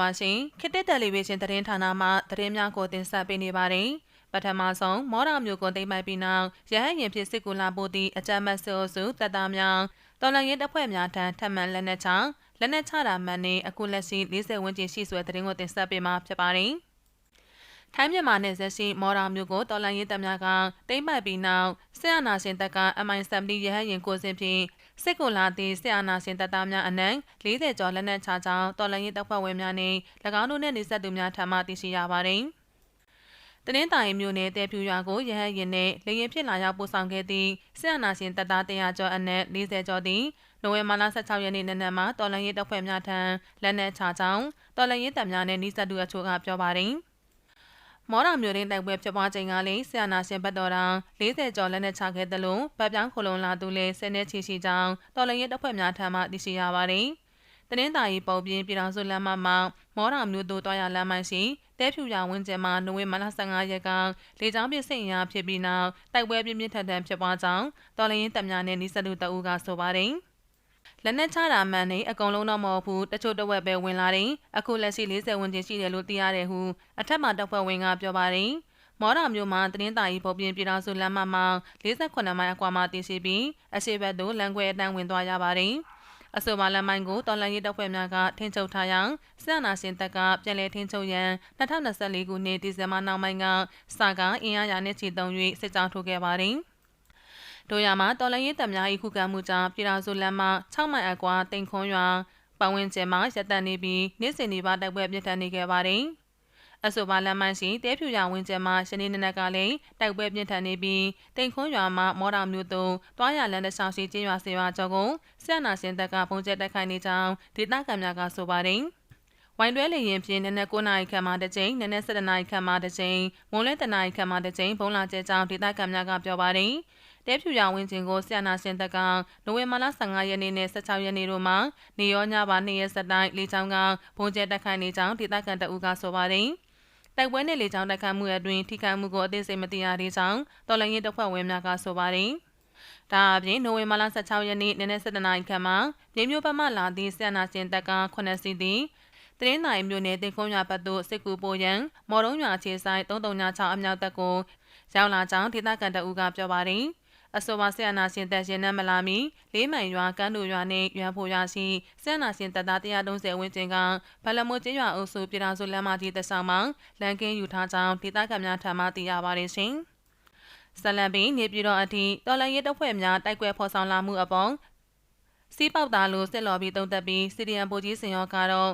ပါရှင်ခေတ်တက်တယ်လီဗီရှင်သတင်းဌာနမှသတင်းများကိုတင်ဆက်ပေးနေပါတယ်ပထမဆုံးမော်ရာမျိုးကိုသိမ်းပိုက်ပြီးနောက်ရဟန်းရင်ဖြစ်စစ်ကူလာပို့သည့်အကြမ်းမတ်ဆိုစုတပ်သားများတော်လန်ရေးတပ်ဖွဲ့များထံထပ်မံလက်နက်ချလက်နက်ချတာမှန်နေအခုလက်ရှိ40ဝန်းကျင်ရှိဆွဲသတင်းကိုတင်ဆက်ပေးမှာဖြစ်ပါတယ်ထိုင်းမြန်မာနယ်စပ်ရှိမော်ရာမျိုးကိုတော်လန်ရေးတပ်များကတိမ့်ပိုက်ပြီးနောက်ဆရာနာရှင်တပ်က MI70 ရဟန်းရင်ကိုစင်ဖြင့် စစ်ကိုလာသည့်ဆရာနာရှင်တပ်သားများအနံ40ကျော်လက်နက်ချကြောင်းတော်လန်ရေးတပ်ဖွဲ့ဝင်များနှင့်၎င်းတို့နှင့်နေဆက်သူများထံမှသိရှိရပါသည်။တနင်္သာရီမြို့နယ်တဲဖြူရွာကိုရဟန်းရင်နှင့်လေရင်ဖြစ်လာရောက်ပို့ဆောင်ခဲ့သည့်ဆရာနာရှင်တပ်သား100ကျော်အနက်40ကျော်သည်နိုဝင်ဘာလ16ရက်နေ့နံနက်မှာတော်လန်ရေးတပ်ဖွဲ့များထံလက်နက်ချကြောင်းတော်လန်ရေးတပ်များနှင့်နှိစက်သူအချို့ကပြောပါသည်။ မော်ရမျိုးရင်းတိုက်ပွဲဖြစ်ပွားချိန်ကလည်းဆရာနာရှင်ဘတ်တော်တော်40ကျော်လက်နက်ချခဲ့တယ်လို့ဗတ်ပြောင်းခလုံလာသူလည်းဆယ်နှစ်ချီရှိကြောင်းတော်လရင်တပ်ဖွဲ့များထံမှသိရှိရပါတယ်။တနင်္သာရီပုံပြင်းပြည်တော်စုလမ်းမမှာမော်ရမျိုးတို့တွားရလမ်းမိုင်းရှိတဲဖြူရဝင်းကျဲမှာနိုဝင်ဘာလ15ရက်ကလေကြောင်းပစ်စင်ရာဖြစ်ပြီးနောက်တိုက်ပွဲပြင်းပြင်းထန်ထန်ဖြစ်ပွားကြောင်းတော်လရင်တပ်များနဲ့နှိစက်သူတအူးကဆိုပါတယ်။ လက်နက်ချတာမှန်နေအကုန်လုံးတော့မဟုတ်ဘူးတချို့တဝက်ပဲဝင်လာတယ်အခုလက်ရှိ40ဝန်းကျင်ရှိတယ်လို့သိရတယ်ဟုအထက်မှာတပ်ဖွဲ့ဝင်ကပြောပါတယ်မော်ရမျိုးမှာတင်းတာကြီးပုံပြင်ပြည်တော်စုလမ်းမမှာ48မိုင်အကွာမှာတည်ရှိပြီးအရှိဘက်သို့လမ်းခွဲအတန်းဝင်သွားရပါတယ်အဆိုပါလမ်းမိုင်းကိုတော်လန်ရေးတပ်ဖွဲ့များကထင်းချုပ်ထားရန်စစ်နာရှင်တပ်ကပြန်လည်ထင်းချုပ်ရန်2024ခုနှစ်ဒီဇင်ဘာနောက်ပိုင်းကစကအင်အားရာနဲ့ချီတုံ၍စစ်ကြောင်းထိုးခဲ့ပါတယ်။ တို့ရမှာတော်လရင်တပ်များ၏ခုခံမှုကြောင့်ပြည်တော်စုလမ်းမ6မိုင်အကွာတိန်ခွန်ရွာပတ်ဝန်းကျင်မှာရပ်တန့်နေပြီးနေ့စဉ်နေပါတိုက်ပွဲပြစ်ထန်နေခဲ့ပါတယ်။အဆိုပါလမ်းမရှိတဲဖြူရွာဝင်းကျင်မှာရှနေနနက်ကလည်းတိုက်ပွဲပြင်းထန်နေပြီးတိန်ခွန်းရွာမှာမော်တော်မျိုးတုံတွားရလန်တဲ့ဆောင်ရှိကျင်းရွာစေဝါကျော်ကိုဆက်နာရှင်တပ်ကပုံကျက်တိုက်ခိုက်နေကြောင်းဒေသခံများကဆိုပါတယ်။ဝိုင်းတွဲလေရင်ဖြင့်နနက်9နာရီခန့်မှတစ်ကြိမ်နနက်7နာရီခန့်မှတစ်ကြိမ်မွန်လဲတနာရီခန့်မှတစ်ကြိမ်ဘုံလာကျဲကြောင်းဒေသခံများကပြောပါတယ်။ တဲဖြူရဝင်းချင်းကိုဆီယနာရှင်တက်ကနိုဝင်ဘာလ15ရက်နေ့နဲ့16ရက်နေ့တို့မှာနေရောညပါ2ရက်ဆက်တိုင်းလေချောင်းကဘုံကျဲတက်ခိုင်နေကြောင်းဒေသခံတအူးကဆိုပါတယ်။တိုက်ပွဲနဲ့လေချောင်းတက်ခတ်မှုအတွင်းထိခိုက်မှုကိုအသေးစိတ်မသိရသေးကြောင်းတော်လိုင်းရေးတပ်ဖွဲ့ဝင်များကဆိုပါတယ်။ဒါအပြင်နိုဝင်ဘာလ16ရက်နေ့နနက်7:00နာရီခန့်မှာမြေမျိုးဘက်မှလာသည့်ဆီယနာရှင်တက်က9စီးသည်တရင်နိုင်မြို့နယ်တင်ခုံးရွာဘက်သို့စစ်ကူပို့ရန်မော်တုံးရွာခြေဆိုင်336အမြောက်တပ်ကိုရောက်လာကြောင်းဒေသခံတအူးကပြောပါတယ်။ အဆိုပါဆရာနာရှင်တပ်ရင်နှံမလာမီလေးမိုင်ရွာကန်းတူရွာနှင့်ရွာဖို့ရွာရှိဆရာနာရှင်တပ်သား130ဝန်းကျင်ကဗလမိုးကျေးရွာအုပ်စုပြည်တော်စုလမ်းမကြီးတဆောင်မှာလန်ကင်းယူထားကြောင်းဒေသခံများထံမှသိရပါတယ်ရှင်။ဆလန်ပင်နေပြည်တော်အထိတော်လန်ရဲတပ်ဖွဲ့များတိုက်ကွယ်ဖော်ဆောင်လာမှုအပေါ်စီးပေါက်သားလို့စစ်လော်ပြီးတုံးသက်ပြီးစီဒီယံပိုကြီးစင်ရောကတော့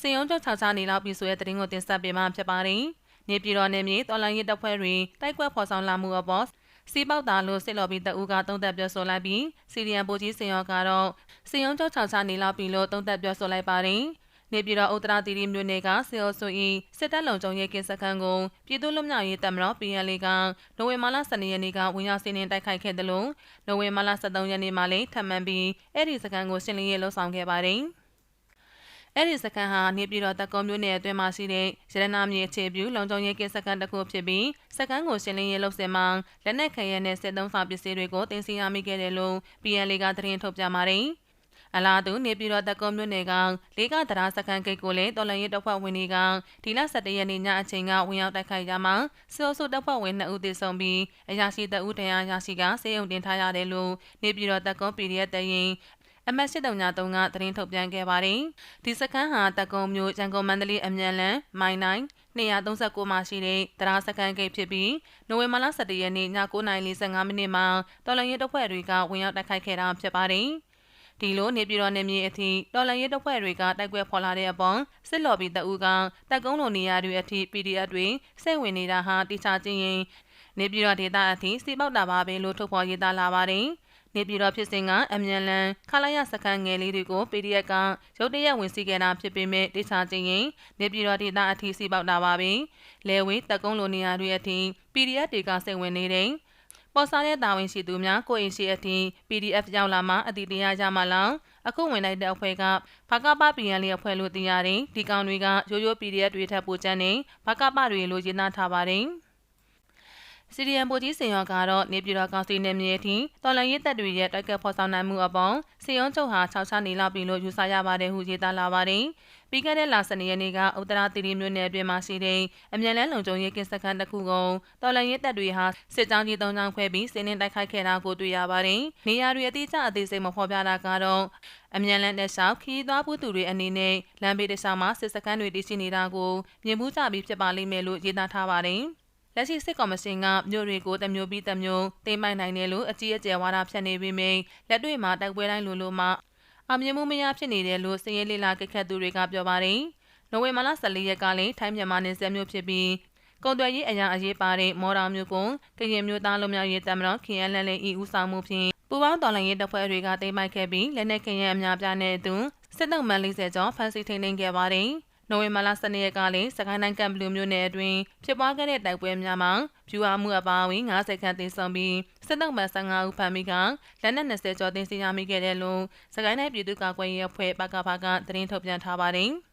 စင်ရုံးချုပ်၆ချနေလောက်ပြီးဆိုတဲ့တရင်ကိုတင်ဆက်ပေးမှဖြစ်ပါတယ်။နေပြည်တော်နယ်မြေတော်လန်ရဲတပ်ဖွဲ့တွေတိုက်ကွက်ဖော်ဆောင်လာမှုအပေါ် စီပေါက်တာလို့စစ်လော်ပြီးတအူးကသုံးသက်ပြောဆိုလိုက်ပြီးစီရီယံပိုကြီးစင်ရောကတော့စင်ယုံကျောက်ချောင်ချနေလောက်ပြီးလို့သုံးသက်ပြောဆိုလိုက်ပါတယ်နေပြည်တော်ဥတရာတီရီမြို့နယ်ကစေအိုဆို၏စစ်တပ်လုံခြုံရေးကင်းစခန်းကိုပြည်သူ့လွတ်မြောက်ရေးတပ်မတော် PNL ကနိုဝင်ဘာလ12ရက်နေ့ကဝင်ရောက်စီးနင်းတိုက်ခိုက်ခဲ့တယ်လို့နိုဝင်ဘာလ13ရက်နေ့မှာလည်းထပ်မံပြီးအဲ့ဒီစခန်းကိုရှင်းလင်းရေးလှုပ်ဆောင်ခဲ့ပါတယ်။ အဲ့ဒီစခန်းဟာနေပြည်တော်တကုံမြို့နယ်အတွင်းမှာရှိတဲ့ရတနာမြေအခြေပြုလုံခြုံရေးကင်းစခန်းတစ်ခုဖြစ်ပြီးစခန်းကိုရှင်းလင်းရေးလုပ်စဉ်မှာလက်နက်ခဲယမ်းနဲ့စစ်သုံးဆောင်ပစ္စည်းတွေကိုတင်စီရမိခဲ့တယ်လို့ PNL ကသတင်းထုတ်ပြန်ပါတယ်။အလားတူနေပြည်တော်တကုံမြို့နယ်ကလေးကတရာစခန်းဂိတ်ကိုလည်းတော်လန်ရေးတပ်ဖွဲ့ဝင်တွေကဒီလ17ရက်နေ့ညအချိန်ကဝင်ရောက်တိုက်ခိုက်ကြမှာစစ်အုပ်စုတပ်ဖွဲ့ဝင်2ဦးသေဆုံးပြီးအရာရှိတပ်ဦးတရားရရှိကစေယုံတင်ထားရတယ်လို့နေပြည်တော်တကုံ PDF တရင် အမတ်စစ်တုံညာတုံးကသတင်းထုတ်ပြန်ခဲ့ပါတယ်။ဒီစခန်းဟာတကုံမြို့ရန်ကုန်မန္တလေးအမြန်လန်မိုင်နိုင်239မှာရှိတဲ့တရားစခန်းဂိတ်ဖြစ်ပြီးနိုဝင်ဘာလ17ရက်နေ့ည9:45မိနစ်မှာတော်လန်ရဲတပ်ဖွဲ့တွေကဝင်ရောက်တိုက်ခိုက်ခဲ့တာဖြစ်ပါတယ်။ဒီလိုနေပြည်တော်နယ်မြေအထိတော်လန်ရဲတပ်ဖွဲ့တွေကတိုက်ပွဲဖော်လာတဲ့အပေါ်စစ်လော်ဘီတအူးကတက်ကုန်းလိုနေရာတွေအထိ PDF တွေစိတ်ဝင်နေတာဟာတိကျချင်းရင်နေပြည်တော်ဒေသအထိစီပေါက်တာပါပဲလို့ထုတ်ဖော်ရေးသားလာပါတယ်။ နေပြည်တော်ဖြစ်စဉ်ကအမြန်လန်ခလာရစခန်းငယ်လေးတွေကို PDF ကရုတ်တရက်ဝင်စီခဲ့တာဖြစ်ပေမဲ့တိကျချင်းရင်နေပြည်တော်ဒေသအထီးစီပေါက်တာပါပဲ။လဲဝေးတက်ကုန်းလိုနေရာတွေအထီး PDF တွေကစိတ်ဝင်နေတဲ့ပေါ်စားတဲ့တာဝန်ရှိသူများကိုအင်ရှိအထီး PDF ရောက်လာမှအတိတရားကြမှာလားအခုဝင်လိုက်တဲ့အဖွဲ့ကဘကပပီယန်လေးအဖွဲ့လို့သိရတယ်ဒီကောင်တွေကရိုးရိုး PDF တွေထပ်ပို့ချမ်းနေဘကပတွေလို့ရေးသားထားပါတယ်။ စီရီယန်ပိုကြီးစင်ရောကတော့နေပြည်တော်ကောင်စီနယ်မြေအထိတော်လန်ရေးတပ်တွေရဲ့တိုက်ကက်ဖော်ဆောင်နိုင်မှုအပေါ်စီယုံချုပ်ဟာ၆ချနေလောက်ပြီလို့ယူဆရပါတယ်ဟုရေးသားလာပါတယ်။ပြီးခဲ့တဲ့လစနေရက်နေ့ကဥတ္တရာတီရီမြို့နယ်အတွင်းမှာရှိတဲ့အမြန်လန်းလုံခြုံရေးကင်းစခန်းတစ်ခုကိုတော်လန်ရေးတပ်တွေဟာစစ်ကြောင်းကြီး၃ကြောင်းခွဲပြီးစင်းနှင်းတိုက်ခိုက်ခဲ့တာကိုတွေ့ရပါတယ်။နေရာတွေအတိအကျအသေးစိတ်မဖော်ပြတာကတော့အမြန်လန်းတဲ့ရှောက်ခီးသွားဖို့သူတွေအနေနဲ့လမ်းဘေးတစ်လျှောက်မှာစစ်စခန်းတွေတည်ရှိနေတာကိုမြင်မှုကြပြီးဖြစ်ပါလိမ့်မယ်လို့ရေးသားထားပါတယ်။ လက်ရှိစစ်ကော်မရှင်ကမြို့တွေကိုတမျိုးပြီးတမျိုးတိမ့်ပိုင်နိုင်တယ်လို့အကြီးအကျယ်ဝါဒဖြန့်နေပြီးမြင်လက်တွေ့မှာတိုက်ပွဲတိုင်းလိုလိုမှာအမြင်မှုမရဖြစ်နေတယ်လို့စည်ရဲလေးလာကခတ်သူတွေကပြောပါတယ်။နိုဝင်ဘာလ14ရက်ကလည်းထိုင်းမြန်မာနယ်စပ်မြို့ဖြစ်ပြီးကုန်သွယ်ရေးအရာအရေးပါတဲ့မော်တော်မျိုးကိုကရင်မျိုးသားလူမျိုးရေးတမတော်ခင်ရန်လန်လေးဤဦးဆောင်မှုဖြင့်ပူပေါင်းတော်လှန်ရေးတပ်ဖွဲ့တွေကတိမ့်ပိုက်ခဲ့ပြီးလက်နက်ခင်ရန်အများပြားနဲ့အတူစစ်တပ်မှန်40ကျော်ဖမ်းဆီးထိန်းသိမ်းခဲ့ပါတယ်။ နိုဝင်ဘာလ12ရက်ကလည်းစကိုင်းတိုင်းကံဘလူမြို့နယ်အတွင်းဖြစ်ပွားခဲ့တဲ့တိုက်ပွဲများမှာဖြူအားမှုအပါအဝင်90ခန့်သေဆုံးပြီးစစ်တပ်မှ15ဦးဖမ်းမိကလက်နက်20ကျော်တင်စီရမိခဲ့တယ်လို့စကိုင်းတိုင်းပြည်သူ့ကာကွယ်ရေးအဖွဲ့ပကဖကသတင်းထုတ်ပြန်ထားပါတယ်။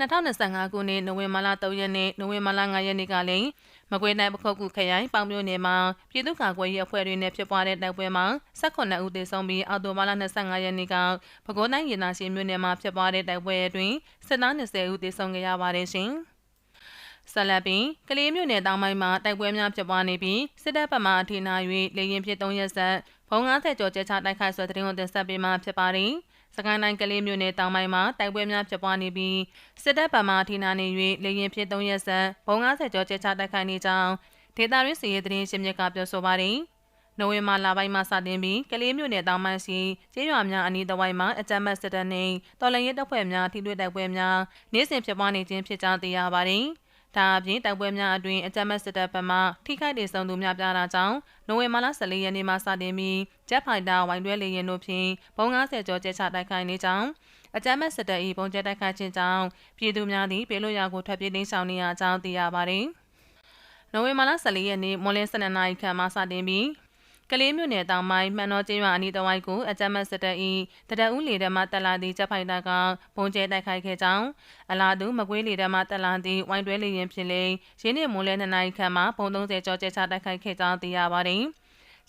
2025ခုနှစ်နိုဝင်ဘာလ3ရက်နေ့နိုဝင်ဘာလ5ရက်နေ့ကလည်း မကွေးတိုင်းပခုတ်ကူခရိုင်ပေါင်မြို့နယ်မှာပြည်သူ့ကာကွယ်ရေးအဖွဲ့တွေနဲ့ဖြစ်ပွားတဲ့တိုက်ပွဲမှာ18ဦးသေဆုံးပြီးအော်တိုဘာလ25ရက်နေ့ကပဲခူးတိုင်းရင်နာရှင်မြို့နယ်မှာဖြစ်ပွားတဲ့တိုက်ပွဲအတွင်းစစ်သား20ဦးသေဆုံးခဲ့ရပါတယ်ရှင်။ဆလပင်ကလေးမြို့နယ်တောင်ပိုင်းမှာတိုက်ပွဲများဖြစ်ပွားနေပြီးစစ်တပ်ဗမာအထင်နာ၍လေရင်ဖြစ်3ရက်ဆက်ဘုံ90ကျော်ကျချတိုက်ခိုက်ဆွဲတဲ့တင်တင်ဆက်ပေးမှဖြစ်ပါတယ်။ စကိုင်းတိုင်းကလေးမြို့နယ်တောင်ပိုင်းမှာတိုက်ပွဲများဖြစ်ပွားနေပြီးစစ်တပ်ဗမာထိနာနေ၍လေရင်ဖြစ်3ရက်ဆက်ဘုံ90ကျော်ကျချတိုက်ခိုက်နေကြောင်းဒေတာရင်းစီရေးသတင်းရှင်းမြစ်ကပြောဆိုပါတယ်။နိုဝင်ဘာလပိုင်းမှာစတင်ပြီးကလေးမြို့နယ်တောင်ပိုင်းရှိကျေးရွာများအနီးတစ်ဝိုက်မှာအကြမ်းဖက်စစ်တပ်နှင့်တော်လှန်ရေးတပ်ဖွဲ့များထိတွေ့တိုက်ပွဲများနေ့စဉ်ဖြစ်ပွားနေခြင်းဖြစ်ကြောင်းသိရပါတယ်။ ဒါအပြင်တိုက်ပွဲများအတွင်းအကြမ်းမဲ့စစ်တပ်ဘက်မှထိခိုက်ဒေဆုံးသူများပြားတာကြောင့်နိုဝင်ဘာလ14ရက်နေ့မှစတင်ပြီးဂျက်ဖိုက်တာဝိုင်တွဲလေယာဉ်တို့ဖြင့်ဘုံ90ကျော်ကျချတိုက်ခိုက်နေကြောင်းအကြမ်းမဲ့စစ်တပ်၏ပုံကျဲတိုက်ခိုက်ခြင်းကြောင့်ပြည်သူများသည်ပြည်လို့ရကိုထွက်ပြေးတိမ်းရှောင်နေရကြောင်းသိရပါသည်။နိုဝင်ဘာလ14ရက်နေ့မွန်လင်း12နာရီခန့်မှစတင်ပြီး ကလေးမြို့နယ်တောင်ပိုင်းမှန်တော်ကျေးရွာအနီးတစ်ဝိုက်ကိုအကြမ်းဖက်စစ်တပ်၏တရဦးလေတပ်မှတက်လာသည့်ဂျက်ဖိုက်တာကပုံကျဲတိုက်ခိုက်ခဲ့ကြောင်းအလားတူမကွေးလေတပ်မှတက်လာသည့်ဝိုင်းတွဲလေရင်ဖြစ်လေရင်းနှင့်မွန်လဲ2နာရီခန့်မှပုံ30ကျော်ကျချတိုက်ခိုက်ခဲ့ကြောင်းသိရပါသည်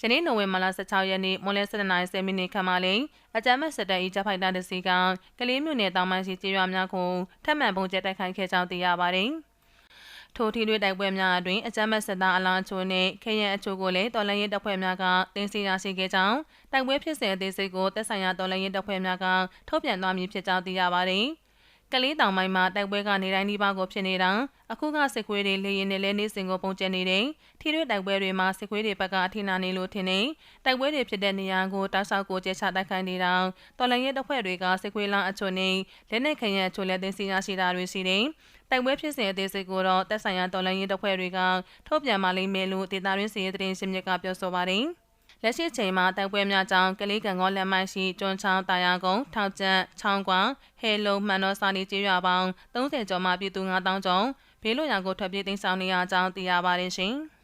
ယနေ့နိုဝင်ဘာလ16ရက်နေ့မွန်လဲ7:30မိနစ်ခန့်မှလည်းအကြမ်းဖက်စစ်တပ်၏ဂျက်ဖိုက်တာတစ်စီးကကလေးမြို့နယ်တောင်ပိုင်းရှိကျေးရွာများကိုထပ်မံပုံကျဲတိုက်ခိုက်ခဲ့ကြောင်းသိရပါသည်။ ထိုထိတွေ့တိုက်ပွဲများအတွင်းအကြမ်းဖက်စစ်သားအလားချိုနှင့်ခရံအချို့ကိုလည်းတော်လှန်ရေးတပ်ဖွဲ့များကတင်စီရရှိခဲ့ကြောင်းတိုက်ပွဲဖြစ်စဉ်အသေးစိတ်ကိုတပ်ဆိုင်ရာတော်လှန်ရေးတပ်ဖွဲ့များကထုတ်ပြန်သွားမည်ဖြစ်ကြောင်းသိရပါသည်။ကလေးတောင်ပိုင်းမှာတိုက်ပွဲကနေတိုင်းနှီးပါးကိုဖြစ်နေတာအခုကစစ်ခွေးတွေလေရင်နဲ့လဲနေစဉ်ကိုပုံကျနေတဲ့ထိတွေ့တိုက်ပွဲတွေမှာစစ်ခွေးတွေဘက်ကအထိနာနေလို့ထင်နေတိုက်ပွဲတွေဖြစ်တဲ့နေရာကိုတောက်ဆောက်ကိုကျဲချတိုက်ခိုက်နေတာတော်လှန်ရေးတပ်ဖွဲ့တွေကစစ်ခွေးလောင်းအချို့နဲ့လက်နက်ခဲယမ်းအချို့လည်းသိသိရရှိတာတွေရှိတယ် တိုက်ပွဲဖြစ်စဉ်အသေးစိတ်ကိုတော့တပ်ဆိုင်ရာတော်လှန်ရေးတပ်ဖွဲ့တွေကထုတ်ပြန်မှလိမ့်မယ်လို့ဒေတာရင်းစီရေးသတင်းရှင်းမြစ်ကပြောဆိုပါတယ်လက်ရှိချိန်မှာတိုက်ပွဲများကြောင့်ကလေးကံကောလက်မိုက်ရှိကျွန်းချောင်းတာယာကုန်းထောက်ကျန့်ချောင်းကွာဟဲလုံမှန်တော်စာလီကျေးရွာပေါင်း30ကျော်မှပြည်သူ9000ကျော်ဘေးလွတ်ရာကိုထွက်ပြေးတိမ်းရှောင်နေရကြောင်းသိရပါတယ်ရှင်။